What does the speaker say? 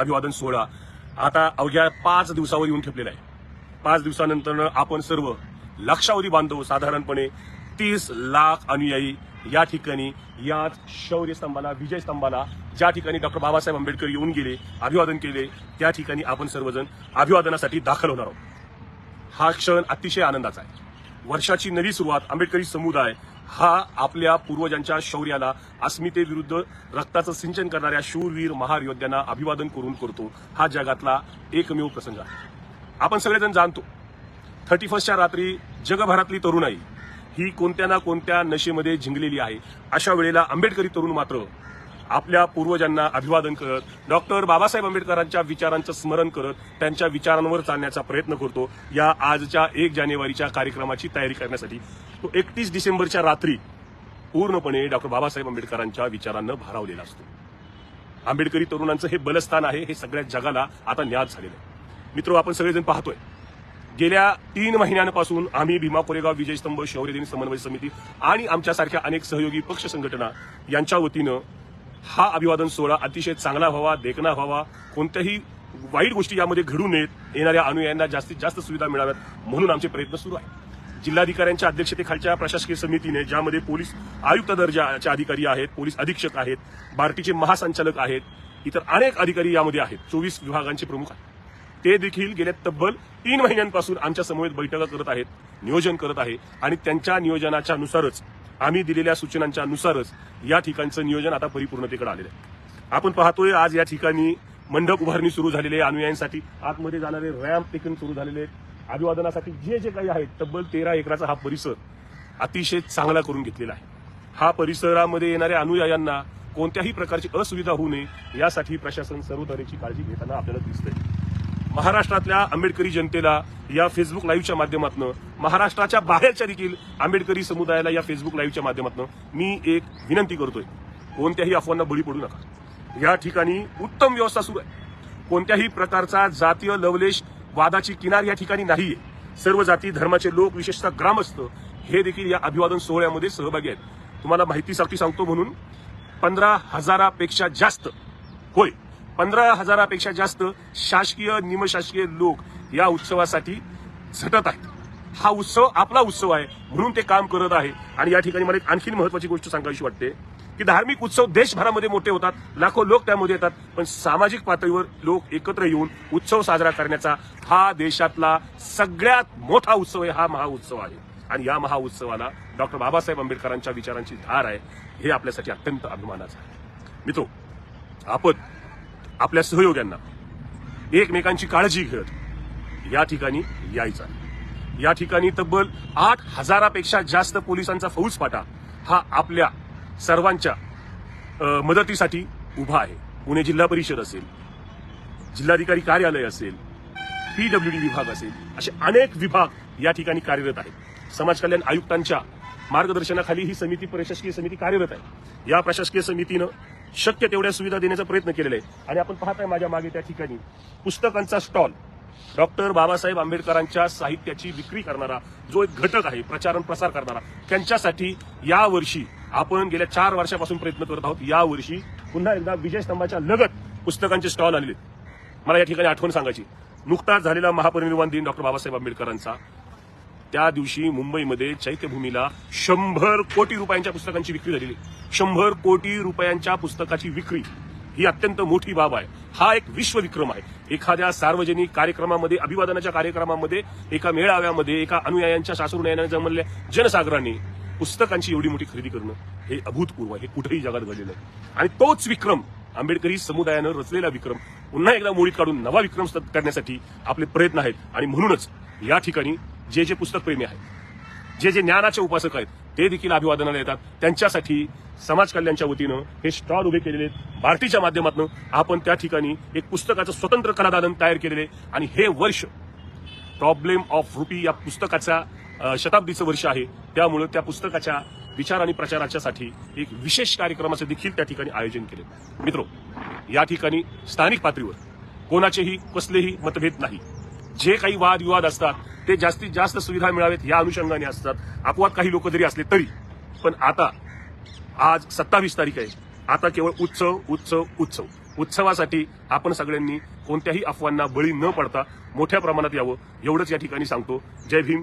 अभिवादन सोहळा आता अवघ्या पाच दिवसावर येऊन ठेपलेला आहे. पाच दिवसानंतर आपण सर्व लक्षावधी बांधव साधारणपणे तीस लाख अनुयायी या ठिकाणी याच शौर्य स्तंभाला विजय स्तंभाला ज्या ठिकाणी डॉक्टर बाबासाहेब आंबेडकर येऊन गेले अभिवादन केले त्या ठिकाणी आपण सर्वजण अभिवादनासाठी दाखल होणार आहोत. हा क्षण अतिशय आनंदाचा आहे. वर्षाची नवी सुरुवात आंबेडकरी समुदाय हा आपल्या पूर्वजांच्या शौर्याला अस्मितेविरुद्ध रक्ताचं सिंचन करणाऱ्या शूरवीर महार योद्ध्यांना अभिवादन करून करतो. हा जगातला एकमेव प्रसंग आहे. आपण सगळेजण जाणतो थर्टी फर्स्टच्या रात्री जगभरातली तरुणाई ही कोणत्या ना कोणत्या नशेमध्ये झिंगलेली आहे. अशा वेळेला आंबेडकरी तरुण मात्र आपल्या पूर्वजांना अभिवादन करत डॉक्टर बाबासाहेब आंबेडकरांच्या विचारांचं स्मरण करत त्यांच्या विचारांवर चालण्याचा प्रयत्न करतो. या आजच्या एक जानेवारीच्या कार्यक्रमाची तयारी करण्यासाठी तो एकतीस डिसेंबरच्या रात्री पूर्णपणे डॉक्टर बाबासाहेब आंबेडकरांच्या विचारांना भारावलेला असतो. आंबेडकरी तरुणांचं हे बलस्थान आहे हे सगळ्या जगाला आता ज्ञात झालेलं आहे. मित्र आपण सगळेजण पाहतोय. गेल्या तीन महिन्यांपासून आम्ही भीमा कोरेगाव विजयस्तंभ शौर्य दिन समन्वय समिती आणि आमच्यासारख्या अनेक सहयोगी पक्ष संघटना यांच्या वतीनं हा अभिवादन सोहळा अतिशय चांगला व्हावा देखणा व्हावा कोणत्याही वाईट गोष्टी यामध्ये घडू नयेत येणाऱ्या अनुयायांना जास्तीत जास्त सुविधा मिळाव्यात म्हणून आमचे प्रयत्न सुरू आहेत. जिल्हाधिकाऱ्यांच्या अध्यक्षतेखालच्या प्रशासकीय समितीने ज्यामध्ये पोलीस आयुक्त दर्जाचे अधिकारी आहेत पोलीस अधीक्षक आहेत बार्टीचे महासंचालक आहेत इतर अनेक अधिकारी यामध्ये आहेत. चोवीस विभागांचे प्रमुख आहेत. ते देखील गेल्या तब्बल तीन महिन्यांपासून आमच्या समवेत बैठका करत आहेत नियोजन करत आहे आणि त्यांच्या नियोजनाच्या नुसारच आम्ही दिलेल्या सूचनांच्या नुसारच या ठिकाणचं नियोजन आता परिपूर्णतेकडे आलेलं आहे. आपण पाहतोय आज या ठिकाणी मंडप उभारणी सुरू झालेली आहे. अनुयायांसाठी आतमध्ये जाणारे रॅम्प टेकन सुरू झालेले आहेत. अभिवादनासाठी जे जे काही आहेत तब्बल तेरा एकराचा हा परिसर अतिशय चांगला करून घेतलेला आहे. हा परिसरामध्ये येणाऱ्या अनुयायांना कोणत्याही प्रकारची असुविधा होऊ नये यासाठी प्रशासन सर्व तऱ्हेची काळजी घेताना आपल्याला दिसतंय. महाराष्ट्रातल्या आंबेडकरी जनतेला या फेसबुक लाईव्हच्या माध्यमातून महाराष्ट्राच्या बाहेरच्या देखील आंबेडकरी समुदायाला या फेसबुक लाईव्हच्या माध्यमातून मी एक विनंती करतोय. कोणत्याही अफवांना बळी पडू नका. या ठिकाणी उत्तम व्यवस्था सुरू आहे. कोणत्याही प्रकारचा जातीय लवलेश वादाची किनार या ठिकाणी नाहीये. सर्व जाती धर्माचे लोक विशेषतः ग्रामस्थ हे देखील या अभिवादन सोहळ्यामध्ये सहभागी आहेत. तुम्हाला माहितीसाठी सांगतो म्हणून पंधरा हजारापेक्षा जास्त होय पंधरा हजारापेक्षा जास्त शासकीय निमशासकीय लोक या उत्सवासाठी झटत आहेत. हा उत्सव आपला उत्सव आहे म्हणून ते काम करत आहे. आणि या ठिकाणी मला एक आणखीन महत्वाची गोष्ट सांगायची वाटते. की धार्मिक उत्सव देशभरामध्ये मोठे होतात. लाखो लोक त्यामध्ये येतात. पण सामाजिक पातळीवर लोक एकत्र येऊन उत्सव साजरा करण्याचा हा देशातला सगळ्यात मोठा उत्सव आहे. हा महाउत्सव आहे. आणि या महाउत्सवाला डॉक्टर बाबासाहेब आंबेडकरांच्या विचारांची धार आहे. हे आपल्यासाठी अत्यंत अभिमानाचं आहे. मित्रो आपण आपल्या सहयोग्यांना एकमेकांची काळजी घेत या ठिकाणी यायचा या ठिकाणी तब्बल आठ हजारापेक्षा जास्त पोलिसांचा फौजफाटा हा आपल्या सर्वांच्या मदतीसाठी उभा आहे. पुणे जिल्हा परिषद असेल जिल्हाधिकारी कार्यालय असेल पीडब्ल्यूडी विभाग असेल असे अनेक विभाग या ठिकाणी कार्यरत आहेत. समाज कल्याण आयुक्तांच्या मार्गदर्शनाखाली ही समिती प्रशासकीय समिती कार्यरत आहे. या प्रशासकीय समितीनं शक्य तेवढ्या सुविधा देण्याचा प्रयत्न केलेला आहे. आणि आपण पाहताय माझ्या मागे त्या ठिकाणी पुस्तकांचा स्टॉल. डॉक्टर बाबासाहेब आंबेडकरांच्या साहित्याची विक्री करणारा जो एक घटक आहे प्रचार प्रसार करणारा त्यांच्यासाठी यावर्षी आपण गेल्या चार वर्षापासून प्रयत्न करत आहोत. यावर्षी पुन्हा एकदा विजयस्तंभाच्या लगत पुस्तकांचे स्टॉल आणले. मला या ठिकाणी आठवण सांगायची. नुकताच झालेला महापरिनिर्वाण दिन डॉक्टर बाबासाहेब आंबेडकरांचा. त्या दिवशी मुंबईमध्ये चैत्यभूमीला शंभर कोटी रुपयांच्या पुस्तकांची विक्री झालेली. शंभर कोटी रुपयांच्या पुस्तकाची विक्री ही अत्यंत मोठी बाब आहे. हा एक विश्वविक्रम आहे. एखाद्या सार्वजनिक कार्यक्रमामध्ये अभिवादनाच्या कार्यक्रमामध्ये एका मेळाव्यामध्ये एका अनुयायांच्या शास्त्रोन्यायाने जमलेल्या जनसागराने पुस्तकांची एवढी मोठी खरेदी करणं हे अभूतपूर्व हे कुठेही जगात घडलेलं आहे. आणि तोच विक्रम आंबेडकरी समुदायानं रचलेला विक्रम पुन्हा एकदा मोडीत काढून नवा विक्रम करण्यासाठी आपले प्रयत्न आहेत. आणि म्हणूनच या ठिकाणी जे जे पुस्तकप्रेमी आहेत जे जे ज्ञानाचे उपासक आहेत ते देखील अभिवादनाला येतात. त्यांच्यासाठी समाज कल्याणच्या वतीनं हे स्टॉल उभे केलेले आहेत. बार्टीच्या माध्यमातून आपण त्या ठिकाणी एक पुस्तकाचं स्वतंत्र कलादालन तयार केलेले आहे. आणि हे वर्ष प्रॉब्लेम ऑफ रुपी या पुस्तकाचा शताब्दीचं वर्ष आहे. त्यामुळे त्या पुस्तकाच्या विचार आणि प्रचाराच्यासाठी एक विशेष कार्यक्रमाचं देखील त्या ठिकाणी आयोजन केले. मित्रो या ठिकाणी स्थानिक पातळीवर कोणाचेही कसलेही मतभेद नाही. जे काही वादविवाद असतात ते जास्तीत जास्त सुविधा मिळावेत या अनुषंगाने असतात. अपवाद काही लोक जरी असले तरी. पण आता आज सत्तावीस तारीख आहे. आता केवळ उत्सव उत्सव उत्सव. उत्सवासाठी आपण सगळ्यांनी कोणत्याही अफवांना बळी न पडता मोठ्या प्रमाणात यावं एवढंच या ठिकाणी सांगतो. जय भीम.